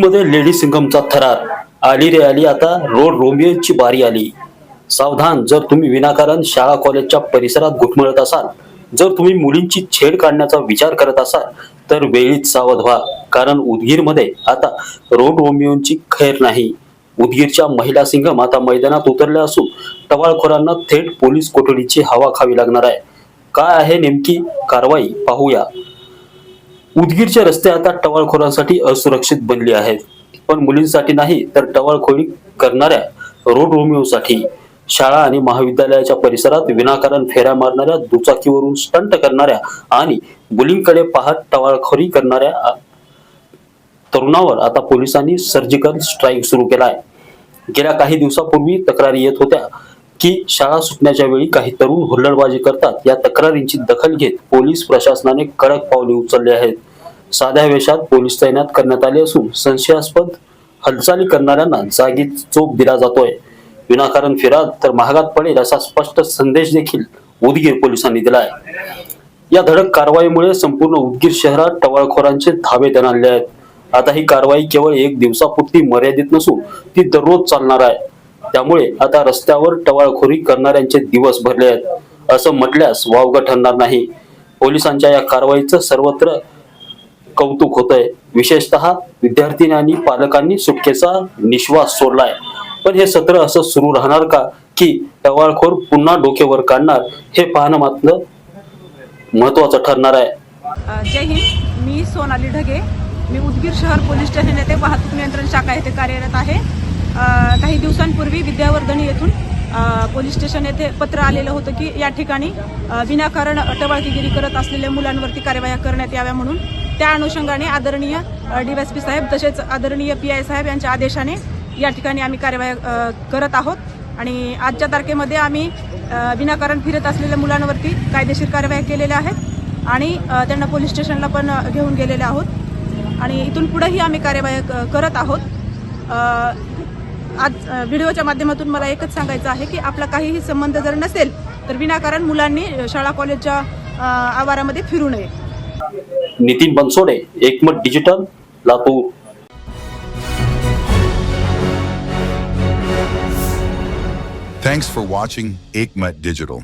मध्ये लेडी सिंगमचा थरार. आली रे आली आता रोड रोमियोची बारी आली. सावधान जर तुम्ही विनाकारण शाळा कॉलेजच्या परिसरात घुटमळत असाल जर तुम्ही मुलींची छेड काढण्याचा विचार करत असाल तर वेळीच सावध व्हा. कारण उदगीरमध्ये आता रोड रोमियोची खैर नाही. उदगीरच्या महिला सिंगम आता मैदानात उतरल्या असून टवाळखोरांना थेट पोलीस कोठडीची हवा खावी लागणार आहे. काय आहे नेमकी कारवाई? पाहूया. उदगीरचे रस्ते आता टवाळखोरांसाठी असुरक्षित बनले आहेत. पण मुलींसाठी नाही तर टवाळखोरी करणाऱ्या रोड रोमिओसाठी शाळा आणि महाविद्यालयाच्या परिसरात विनाकारण फेऱ्या मारणाऱ्या दुचाकीवरून स्टंट करणाऱ्या आणि मुलींकडे पाहत टवाळखोरी करणाऱ्या तरुणावर आता पोलिसांनी सर्जिकल स्ट्राईक सुरू आहे गेल्या काही दिवसापूर्वी तक्रारी येत होत्या. की शाळा सुटण्याच्या वेळी काही तरुण हुल्लडबाजी करतात. या तक्रारींची दखल घेत पोलीस प्रशासनाने कडक पावले उचलले आहेत. साध्या वेशात पोलीस तैनात करण्यात आले असून संशयास्पद हालचाली करणाऱ्यांना जागीच चोप दिला जातोय. विनाकारण फिरात तर महागात पडेल असा स्पष्ट संदेश देखील उदगीर पोलिसांनी दिला आहे या धडक कारवाईमुळे संपूर्ण उदगीर शहरात टवाळखोरांचे धावे दणाणले आहेत. आता ही कारवाई केवळ एक दिवसापुरती मर्यादित नसून ती दररोज चालणार आहे. त्यामुळे आता रस्त्यावर टवाळखोरी करणाऱ्यांचे दिवस भरले आहेत. असं म्हटल्यास वावगं ठरणार नाही. पोलिसांच्या या कारवाईचं सर्वत्र कौतुक होत आहे विशेषतः विद्यार्थी आणि पालकांनी सुटकेचा निश्वास सोडलाय. पण हे सत्र असं सुरू राहणार का? की टवाळखोर पुन्हा डोकेवर काढणार? हे पाहणं मात्र महत्वाचं ठरणार आहे. जय हिंद. मी सोनाली ढगे. मी उदगीर शहर पोलीस स्टेशन येथे वाहतूक नियंत्रण शाखा येथे कार्यरत आहे. काही दिवसांपूर्वी विद्यावर्धनी येथून पोलीस स्टेशन येथे पत्र आलेलं होतं की या ठिकाणी विनाकारण टवाळकीगिरी करत असलेल्या मुलांवरती कारवाया करण्यात याव्या म्हणून त्या अनुषंगाने आदरणीय डीवायसपी साहेब तसेच आदरणीय पी आय साहेब यांच्या आदेशाने या ठिकाणी आम्ही कारवाया करत आहोत. आणि आजच्या तारखेमध्ये आम्ही विनाकारण फिरत असलेल्या मुलांवरती कायदेशीर कारवाया केलेल्या आहेत आणि त्यांना पोलीस स्टेशनला पण घेऊन गेलेले आहोत. आणि इथून पुढेही आम्ही कार्यवाही करत आहोत. आज व्हिडिओच्या माध्यमातून मला एकच सांगायचं आहे की आपला काहीही संबंध जर नसेल तर विनाकारण मुलांनी शाळा कॉलेजच्या आवारामध्ये फिरू नये Nitin Bansode Ekmat digital Latur Thanks for watching Aikmat Digital.